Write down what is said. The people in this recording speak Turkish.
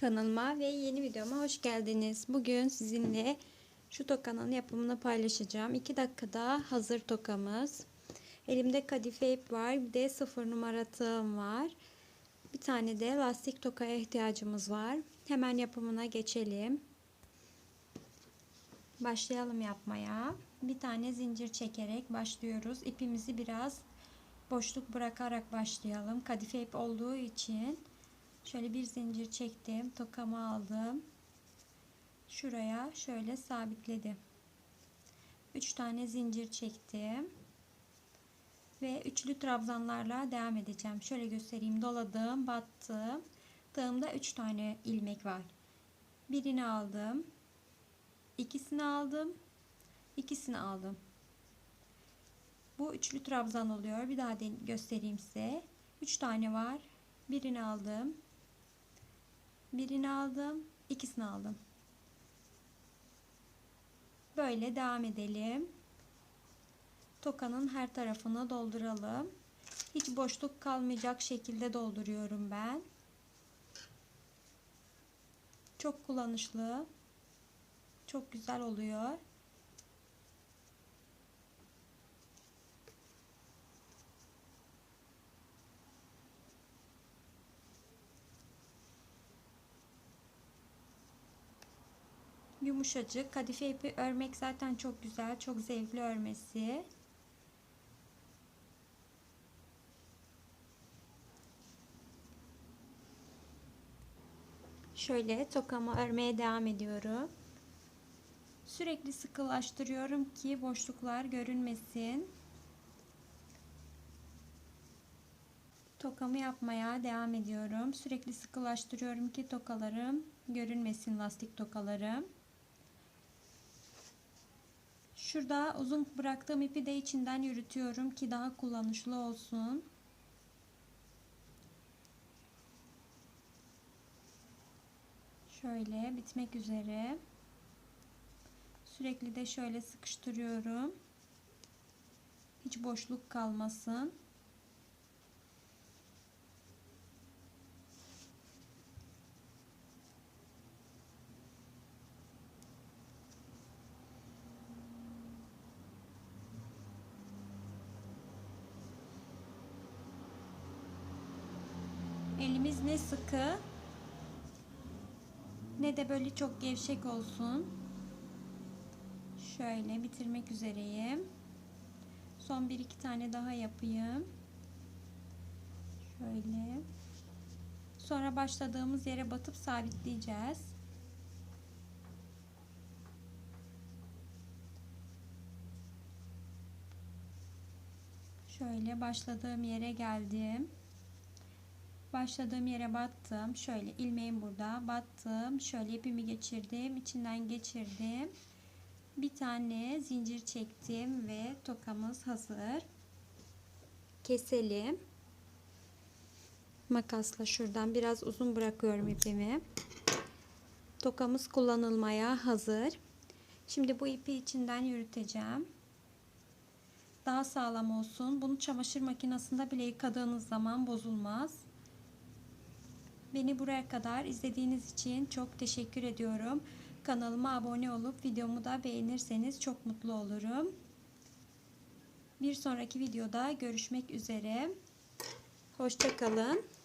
Kanalıma ve yeni videoma hoş geldiniz. Bugün sizinle şu tokanın yapımını paylaşacağım. 2 dakikada hazır tokamız. Elimde kadife ip var. Bir de 0 numara tığım var. Bir tane de lastik tokaya ihtiyacımız var. Hemen yapımına geçelim. Başlayalım yapmaya. Bir tane zincir çekerek başlıyoruz. İpimizi biraz boşluk bırakarak başlayalım. Kadife ip olduğu için şöyle bir zincir çektim. Tokamı aldım. Şuraya şöyle sabitledim. 3 tane zincir çektim. Ve üçlü trabzanlarla devam edeceğim. Şöyle göstereyim. Doladım, battım. Tığımda 3 tane ilmek var. Birini aldım. ikisini aldım. ikisini aldım. Bu üçlü trabzan oluyor. Bir daha göstereyim size. 3 tane var. Birini aldım. Birini aldım. ikisini aldım. Böyle devam edelim. Tokanın her tarafını dolduralım. Hiç boşluk kalmayacak şekilde dolduruyorum ben. Çok kullanışlı. Çok güzel oluyor. Yumuşacık. Kadife ipi örmek zaten çok güzel. Çok zevkli örmesi. Şöyle tokamı örmeye devam ediyorum. Sürekli sıkılaştırıyorum ki boşluklar görünmesin. Tokamı yapmaya devam ediyorum. Sürekli sıkılaştırıyorum ki tokalarım görünmesin lastik tokalarım. Şurada uzun bıraktığım ipi de içinden yürütüyorum ki daha kullanışlı olsun. Şöyle bitmek üzere. Sürekli de şöyle sıkıştırıyorum. Hiç boşluk kalmasın. Elimiz ne sıkı ne de böyle çok gevşek olsun. Şöyle bitirmek üzereyim. Son bir iki tane daha yapayım. Şöyle. Sonra başladığımız yere batıp sabitleyeceğiz. Şöyle başladığım yere geldim başladığım yere battım. Şöyle ilmeğim burada. Battım. Şöyle ipimi geçirdim. İçinden geçirdim. Bir tane zincir çektim ve tokamız hazır. Keselim. Makasla şuradan biraz uzun bırakıyorum ipimi. Tokamız kullanılmaya hazır. Şimdi bu ipi içinden yürüteceğim. Daha sağlam olsun. Bunu çamaşır makinesinde bile yıkadığınız zaman bozulmaz Beni buraya kadar izlediğiniz için çok teşekkür ediyorum. Kanalıma abone olup videomu da beğenirseniz çok mutlu olurum. Bir sonraki videoda görüşmek üzere. Hoşçakalın.